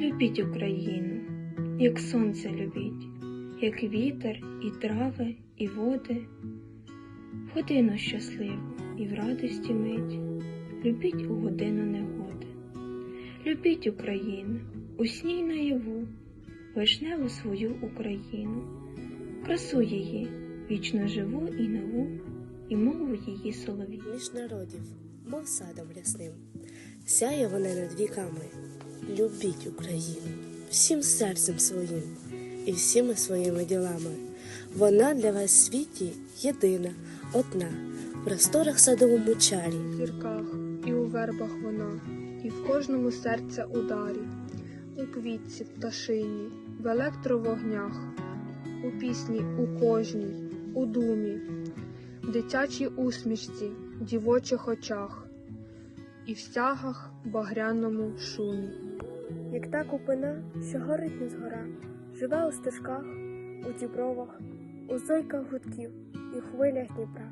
Любіть Україну, як сонце любіть, як вітер, і трави, і води, годину щасливу і в радості мить, любіть у годину негоди. Любіть Україну, усній наяву, вишневу свою Україну, красу її, вічно живу і нову, і мову її солов'ї. між народів, мов садом рясним. Сяє вона над віками. Любіть Україну всім серцем своїм і всіми своїми ділами. Вона для вас в світі єдина, одна, в просторах садовому чарі. в зірках, і у вербах вона, і в кожному серця ударі, у квітці пташині, в електровогнях, у пісні у кожній, у думі, в дитячій усмішці, дівочих очах, і в стягах багряному шумі. Як та купина, що горить не згора, живе у стежках, у дібровах, у зойках гудків, і хвилях Дніпра,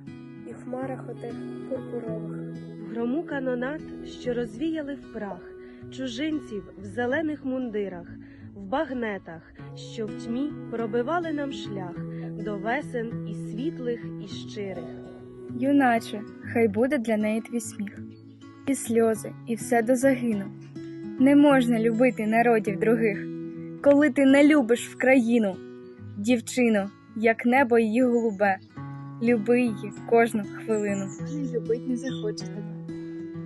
і хмарах отих пурпурових. В грому канонат, що розвіяли в прах, чужинців в зелених мундирах, в багнетах, що в тьмі пробивали нам шлях до весен і світлих, і щирих. Юначе, хай буде для неї твій сміх, і сльози, і все до загину. Не можна любити народів других, коли ти не любиш в країну. Дівчино, як небо її голубе, люби її кожну хвилину. Любить не захоче тебе.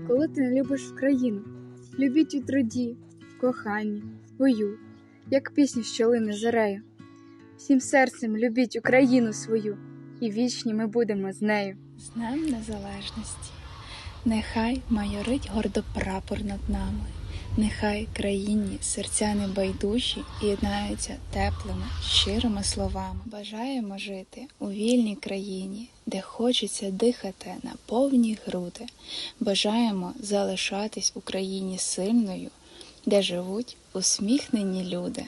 Коли ти не любиш в країну, любіть у труді, в коханні, в бою, як пісню, що лине зорею. Всім серцем любіть Україну свою, і вічні ми будемо з нею. З Днем Незалежності. Нехай майорить гордо прапор над нами, нехай країні серця небайдужі єднаються теплими, щирими словами. Бажаємо жити у вільній країні, де хочеться дихати на повні груди. Бажаємо залишатись Україні сильною, де живуть усміхнені люди.